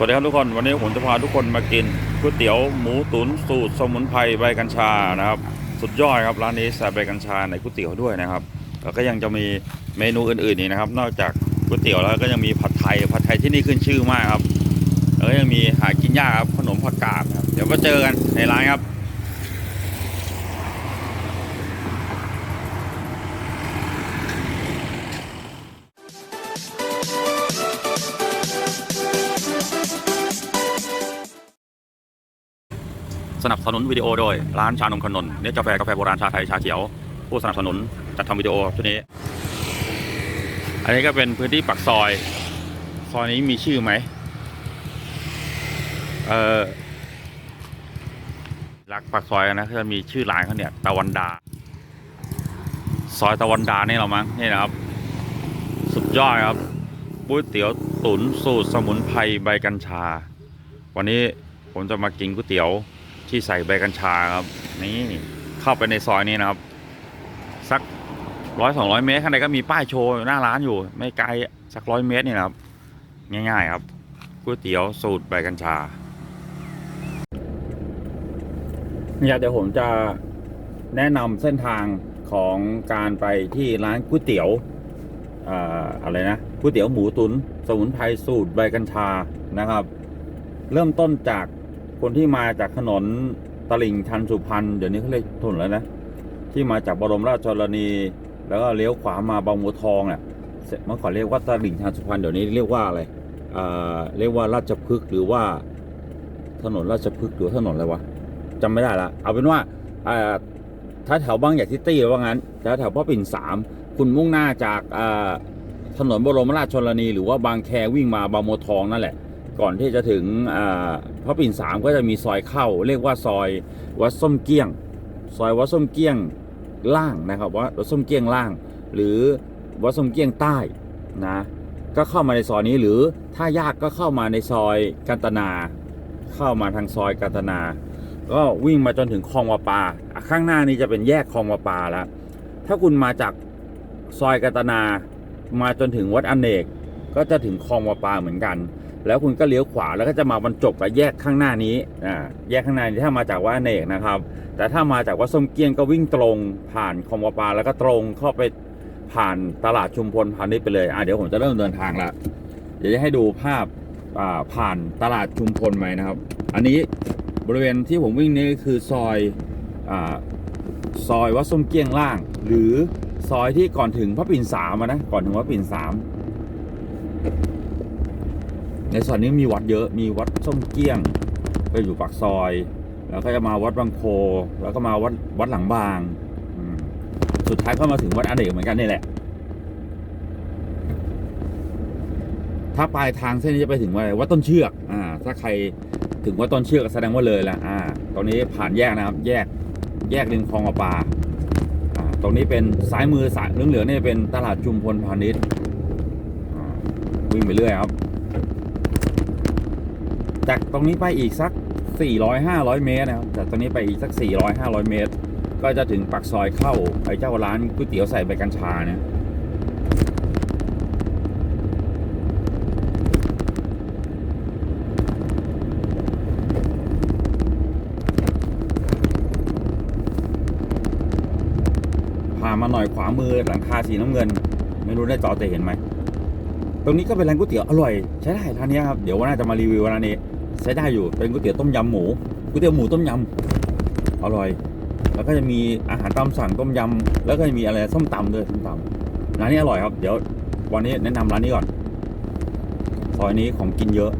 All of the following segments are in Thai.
สวัสดีครับทุกคนวันนี้ผมจะพาทุกคนมากินก๋วยเตี๋ยวหมูตุ๋นสูตรสมุนไพรใบกัญชานะครับ สุดยอดครับร้านนี้ใส่ใบกัญชาในก๋วยเตี๋ยวด้วยนะครับแล้วก็ยังจะมีเมนูอื่นๆนี่นะครับ นอกจากก๋วยเตี๋ยวแล้วก็ยังมีผัดไทยผัดไทยที่นี่ขึ้นชื่อมากครับแล้วก็ยังมีหากินยากครับขนมผักกาดครับเดี๋ยวก็เจอกันในร้านครับ นับสนุนวิดีโอโดย ร้านชานมขนนเนสกาแฟกาแฟโบราณชาไทยชาเขียว ผู้สนับสนุนจัดทำวิดีโอชุดนี้ อันนี้ก็เป็นพื้นที่ปักซอย ซอยนี้มีชื่อไหมเออรักปักซอยนะเขาจะมีชื่อร้านเขาเนี่ยตะวันดา ซอยตะวันดานี่เรามั้งนี่นะครับ สุดยอดครับก๋วยเตี๋ยวตุ๋นสูตรสมุนไพรใบกัญชา วันนี้ผมจะมากินก๋วยเตี๋ยว ที่ใส่ใบกัญชาครับ นี่เข้าไปในซอยนี้นะครับ สักร้อยสองร้อยเมตรข้างในก็มีป้ายโชว์หน้าร้านอยู่ ไม่ไกลสักร้อยเมตรนี่นะครับ ง่าย ๆ ครับก๋วยเตี๋ยวสูตรใบกัญชาเนี่ยเดี๋ยวผมจะแนะนำเส้นทางของการไปที่ร้านก๋วยเตี๋ยวอ่าอะไรนะก๋วยเตี๋ยวหมูตุน สมุนไพรสูตรใบกัญชานะครับ เริ่มต้นจาก คนที่มาจากถนนตลิ่งชันสุพรรณเดี๋ยวนี้เขาเรียกถนนแล้วนะ ที่มาจากบรมราชชนนี แล้วก็เลี้ยวขวามาบางบัวทองอะเมื่อก่อนเรียกว่าตลิ่งชันสุพรรณเดี๋ยวนี้เรียกว่าอะไรอ่าเรียกว่าราชพฤกษ์หรือว่าถนนราชพฤกษ์หรือถนนอะไรวะจำไม่ได้ละเอาเป็นว่าถ้าแถวบางใหญ่ซิตี้ว่างั้นแถวแถวพ่อปิ่นสามคุณมุ่งหน้าจากถนนบรมราชชนนี หรือว่าบางแควิ่งมาบางบัวทองนั่นแหละ ก่อนที่จะถึงพระปิ่นสามก็จะมีซอยเข้า เรียกว่าซอยวัดส้มเกี้ยง ซอยวัดส้มเกี้ยงล่างนะครับว่าวัดส้มเกี้ยงล่าง หรือวัดส้มเกี้ยงใต้นะก็เข้ามาในซอยนี้หรือถ้ายากก็เข้ามาในซอยกันตนา เข้ามาทางซอยกันตนา ก็วิ่งมาจนถึงคลองวาปาข้างหน้านี้จะเป็นแยกคลองวาปาแล้วถ้าคุณมาจากซอยกันตนา มาจนถึงวัดอเนกก็จะถึงคลองวาปาเหมือนกัน แล้วคุณก็เลี้ยวขวาแล้วก็จะมาบรรจบกับแยกข้างหน้านี้อ่าแยกข้างหน้านี้ถ้ามาจากวัดเนกนะครับ แต่ถ้ามาจากวัดส้มเกี้ยงก็วิ่งตรงผ่านคองวาปาแล้วก็ตรงเข้าไปผ่านตลาดชุมพลพาณิชย์ไปเลยอ่าเดี๋ยวผมจะเริ่มเดินทางละเดี๋ยวจะให้ดูภาพอ่าผ่านตลาดชุมพลไปนะครับ อันนี้บริเวณที่ผมวิ่งนี่คือซอยอาซอยวัดส้มเกี้ยงล่าง หรือซอยที่ก่อนถึงพระปิ่นสามนะก่อนถึงพระปิ่นสาม ในซอยนี้มีวัดเยอะมีวัดส้มเกี้ยง ก็อยู่ปากซอย แล้วก็จะมาวัดบางโพแล้วก็มาวัดวัดหลังบาง สุดท้ายก็มาถึงวัดอเนกเหมือนกันนี่แหละ ถ้าปลายทางเส้นนี้จะไปถึงวัดอะไรวัดต้นเชือกอ่าถ้าใครถึงวัดต้นเชือกแสดงว่าเลยละอ่าตรงนี้ผ่านแยกนะครับ แยกแยกริมคลองประปาอ่าตรงนี้เป็นซ้ายมือสายเหลืองๆนี่เป็นตลาดชุมพลพาณิชย์อ่าวิ่งไปเรื่อยครับ จากตรงนี้ไปอีกสัก 400 500 เมตรนะครับจากตรงนี้ไปอีกสัก 400 500 เมตร ก็จะถึงปากซอยเข้าไอ้เจ้าร้านก๋วยเตี๋ยวใส่ใบกัญชาเนี่ยผ่านมาหน่อยขวามือหลังคาสีน้ำเงิน ไม่รู้ได้จอจะเห็นไหมตรงนี้ก็เป็นร้านก๋วยเตี๋ยวอร่อยใช้ได้ร้านนี้ครับ เดี๋ยววันหน้าจะมารีวิวร้านนี้ ช้ได้อยู่ เป็นก๋วยเตี๋ยวต้มยำหมูก๋วยเตี๋ยวหมูต้มยำอร่อย แล้วก็จะมีอาหารตามสั่งต้มยำแล้วก็จะมีอะไรส้มตำด้วยส้มตำร้านนี้อร่อยครับ เดี๋ยววันนี้แนะนำร้านนี้ก่อนซอยนี้ของกินเยอะ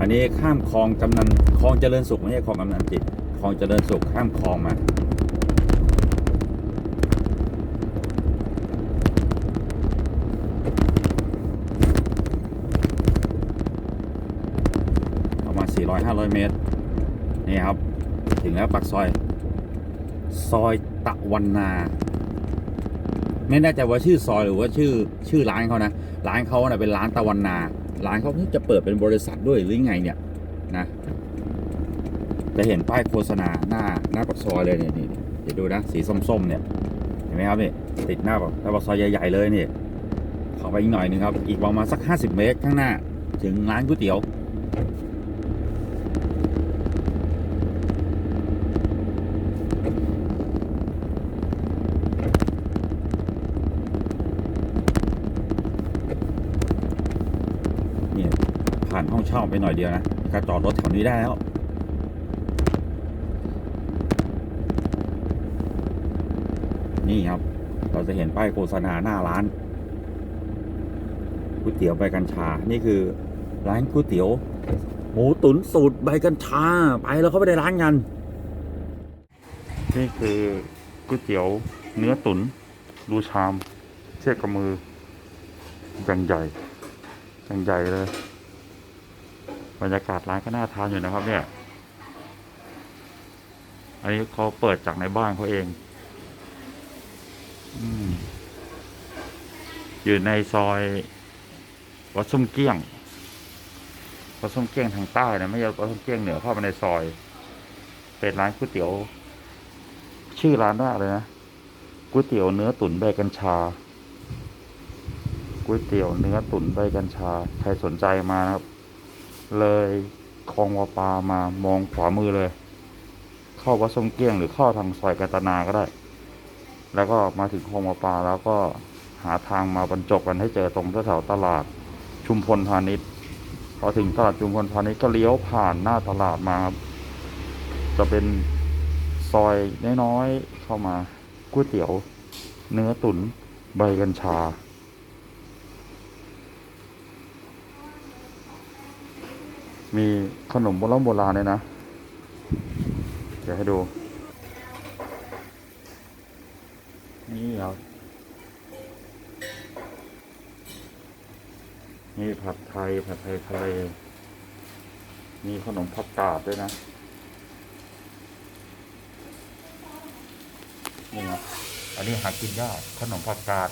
อันนี้ข้ามคลองกำนันคลองเจริญสุขไม่ใช่คลองกำนันจิตคลองเจริญสุขข้ามคลองมา ประมาณ 400 500 เมตร นี่ครับ ถึงแล้วปากซอย ซอยตะวันนา ไม่แน่ใจว่าชื่อซอยหรือว่าชื่อชื่อร้านเขานะ ร้านเขาเนะเป็นร้านตะวันนา ร้านเขาเพิ่งจะเปิดเป็นบริษัทด้วยหรือไงเนี่ยนะ จะเห็นป้ายโฆษณาหน้าหน้าปากซอยเลยเนี่ยนี่เดี๋ยวดูนะ สีส้มๆเนี่ย เห็นไหมครับนี่ติดหน้าปากหน้าปากซอยใหญ่ๆเลยนี่เข้าไปอีกหน่อยหนึงครับ อีกประมาณสัก 50 เมตรข้างหน้า ถึงร้านก๋วยเตี๋ยว เนี่ยผ่านห้อง เช่าไปหน่อยเดียวนะก็จอดรถแถวนี้ได้แล้วนี่ครับ เราจะเห็นป้ายโฆษณาหน้าร้านก๋วยเตี๋ยวใบกัญชา นี่คือ ร้านก๋วยเตี๋ยว หมูตุ๋นสูตรใบกัญชา ไปแล้วเขาไปได้ร้านกัน นี่คือก๋วยเตี๋ยวเนื้อตุ๋นดูชาม เทียบกับมืออย่างใหญ่อย่างใหญ่เลย บรรยากาศร้านก็น่าทานอยู่นะครับ เนี่ย อันนี้เขาเปิดจากในบ้านเขาเองออยู่ในซอย วัดส้มเกี้ยง วัดส้มเกี้ยงทางใต้นะไม่ใช่วัดส้มเกี้ยงเหนือเข้ามาในซอย เป็นร้านก๋วยเตี๋ยว ชื่อร้านว่าอะไรนะก๋วยเตี๋ยวเนื้อตุ๋นใบกัญชาก๋วยเตี๋ยวเนื้อตุ๋นใบกัญชา ใครสนใจมานะครับ เลยคลองวาปามามองขวามือเลย เข้าวัดสมเกี้ยงหรือเข้าทางซอยกัตนาก็ได้ แล้วก็มาถึงคลองวาปาแล้วก็หาทางมาบรรจบกันให้เจอตรงแถวตลาดชุมพลพาณิชย์พอถึงตลาดชุมพลพาณิชย์ก็เลี้ยวผ่านหน้าตลาดมาครับจะเป็นซอยน้อยๆเข้ามาก๋วยเตี๋ยว เนื้อตุ๋นใบกัญชา มีขนมโบราณโบราณเลยนะ เดี๋ยวให้ดู นี่ครับนี่ผัดไทย ผัดไทยทะเลมีขนมผักกาดด้วยนะ นี่ครับ อันนี้หากินยากขนมผักกาด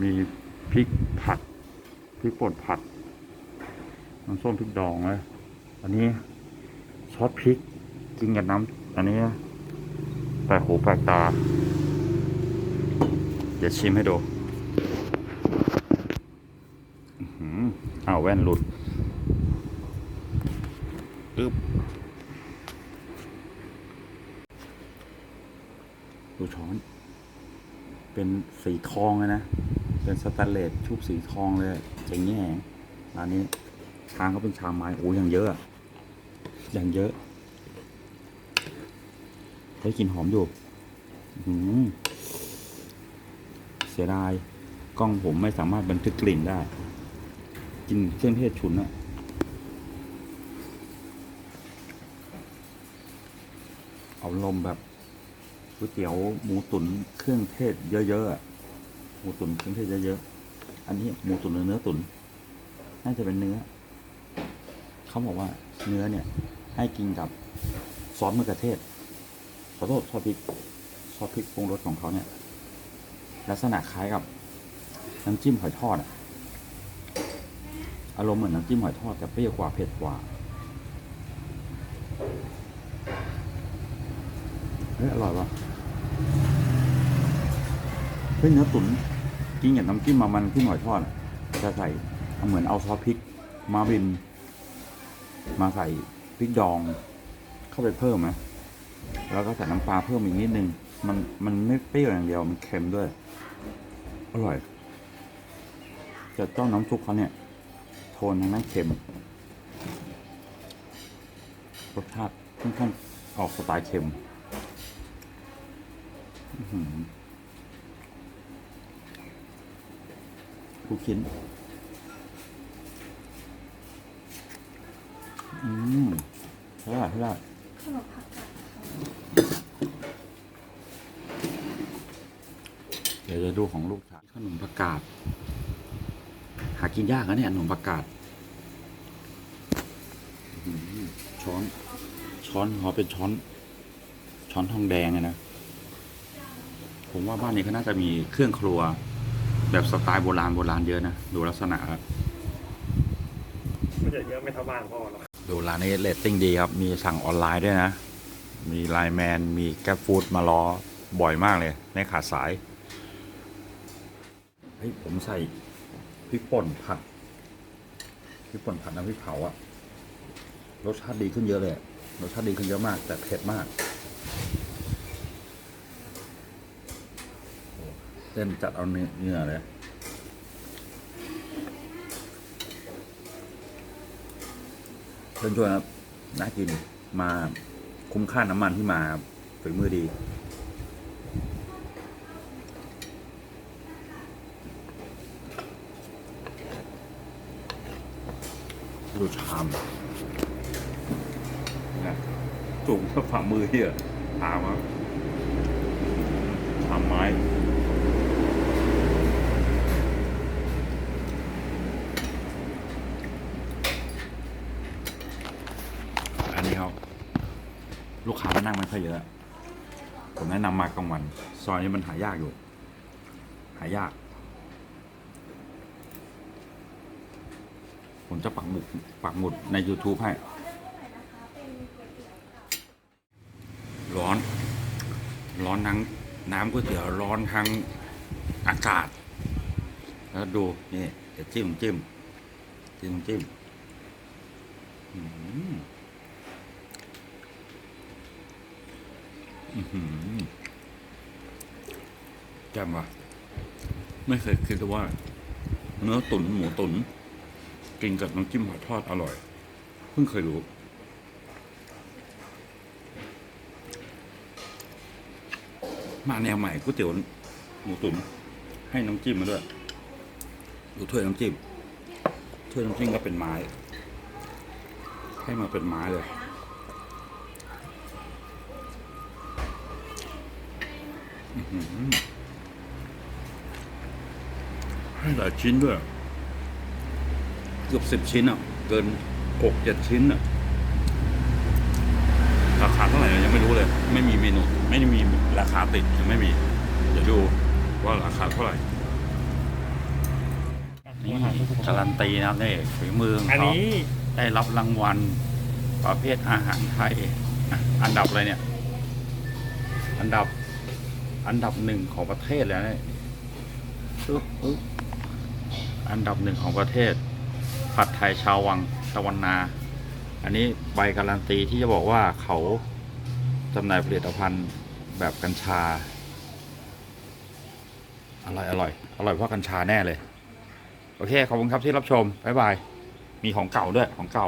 มีพริกผัดพริกป่นผัดน้ำส้มพริกดองเลยอันนี้ซอสพริกกินกับน้ำอันนี้แปลกหูแปลกตา เดี๋ยวชิมให้ดูอื้อหืออ้าวแว่นหลุดอึ๊บดูช้อน เป็นสีทองเลยนะ เป็นสแตนเลสชุบสีทองเลยเจ๋งแง่ร้านนี้ชามเขาเป็นชามไม้โอ้ยอย่างเยอะ อย่างเยอะได้กลิ่นหอมอยู่เสียดาย กล้องผมไม่สามารถบันทึกกลิ่นได้กลิ่นเครื่องเทศฉุนอะเอาลมแบบ ก๋วยเตี๋ยวหมูตุ๋นเครื่องเทศเยอะๆอะหมูตุ๋นเครื่องเทศเยอะๆอันนี้หมูตุ๋นหรือเนื้อตุ๋นน่าจะเป็นเนื้อเขาบอกว่าเนื้อเนี่ย ให้กินกับซอสมะเขือเทศขอโทษซอสพริกซอสพริกปรุงรสของเขาเนี่ย ลักษณะคล้ายกับน้ำจิ้มหอยทอดอะอารมณ์เหมือนน้ำจิ้มหอยทอดแต่เปรี้ยวกว่าเผ็ดกว่าเฮ้ยอร่อยว่ะ เฮ้ยเนื้อตุ๋นกินกับน้ำจิ้มมามันที่หอยทอดจะใส่เหมือนเอาซอสพริก มาบิน มาใส่พริกดอง เข้าไปเพิ่มไหมแล้วก็ใส่น้ำปลาเพิ่มอีกนิดนึง มันมันไม่เปรี้ยวอย่างเดียวมันเค็มด้วย อร่อยแต่เจ้าน้ำซุปเขาเนี่ย โทนทางนั้นเค็มรสชาติค่อนข้างออกสไตล์เค็ม อื้ อหือลูคินอืมใช่ได้ใช่ได้ขนมผักกาดเดี๋ยวจะดูของลูกชายขนมผักกาดหากินยากนะเนี่ยขนมผักกาดช้อน ช้อนขาเป็นช้อน ช้อนทองแดงนะ ผมว่าบ้านนี้ก็น่าจะมีเครื่องครัว แบบสไตล์โบราณโบราณเยอะนะ ดูลักษณะครับมันจะเยอะไม่เท่าบ้านพ่อหรอกดูร้านนี้เรตติ้งดีครับ มีสั่งออนไลน์ด้วยนะ มีไลน์แมน มีแกร็บฟู้ดมารอบ่อยมากเลยไม่ขาดสาย เฮ้ย ผมใส่พริกป่นผัดพริกป่นผัดน้ำพริกเผาอะรสชาติดีขึ้นเยอะเลยอะรสชาติดีขึ้นเยอะมาก แต่เผ็ดมากโอ้ เต้นจัดเอาเนื้อเนื้อเลยเชิญชวนครับน่ากินมาคุ้มค่าน้ำมันที่มาฝีมือดี ดูชามนะจุ่มก็ฝ่ามือเฮียชามครับชามไม้ อันนี้ครับ ลูกค้ามานั่งไม่ค่อยเยอะ ผมแนะนำมากลางวัน ซอยนี้มันหายากอยู่ หายาก ผมจะปักหมุดปักหมุดใน YouTube ให้ ร้อน ร้อนทั้งน้ำก๋วยเตี๋ยวร้อนทั้งอากาศ แล้วดู นี่เดี๋ยวจิ้มจิ้มจิ้มจิ้มอืม อื้อหือแจ่มว่ะไม่เคยคิดเลยว่า เนื้อตุ๋นหมูตุ๋นกินกับน้ำจิ้มหอยทอดอร่อย เพิ่งเคยรู้มาแนวใหม่ก๋วยเตี๋ยวหมูตุ๋นให้น้ำจิ้มมาด้วยดูถ้วยน้ำจิ้มถ้วยน้ำจิ้มก็เป็นไม้ ให้มาเป็นไม้เลย ให้หลายชิ้นด้วย เกือบสิบชิ้นอะ เกินหกเจ็ดชิ้นอะราคาเท่าไหร่ยังไม่รู้เลย ไม่มีเมนู ไม่ได้มีราคาติดยังไม่มี เดี๋ยวดูว่าราคาเท่าไหร่นี่การันตีนะครับนี่ฝีมือของอันเขานี้ได้รับรางวัลประเภทอาหารไทยอะอันดับอะไรเนี่ย อันดับ อันดับหนึ่งของประเทศแล้วเนี่ยอันดับหนึ่งของประเทศ ผัดไทยชาววังตะวันนา อันนี้ใบการันตีที่จะบอกว่าเขาจำหน่ายผลิตภัณฑ์แบบกัญชา อร่อยอร่อย อร่อยเพราะกัญชาแน่เลย โอเค ขอบคุณครับที่รับชม บ๊ายบาย มีของเก่าด้วยของเก่า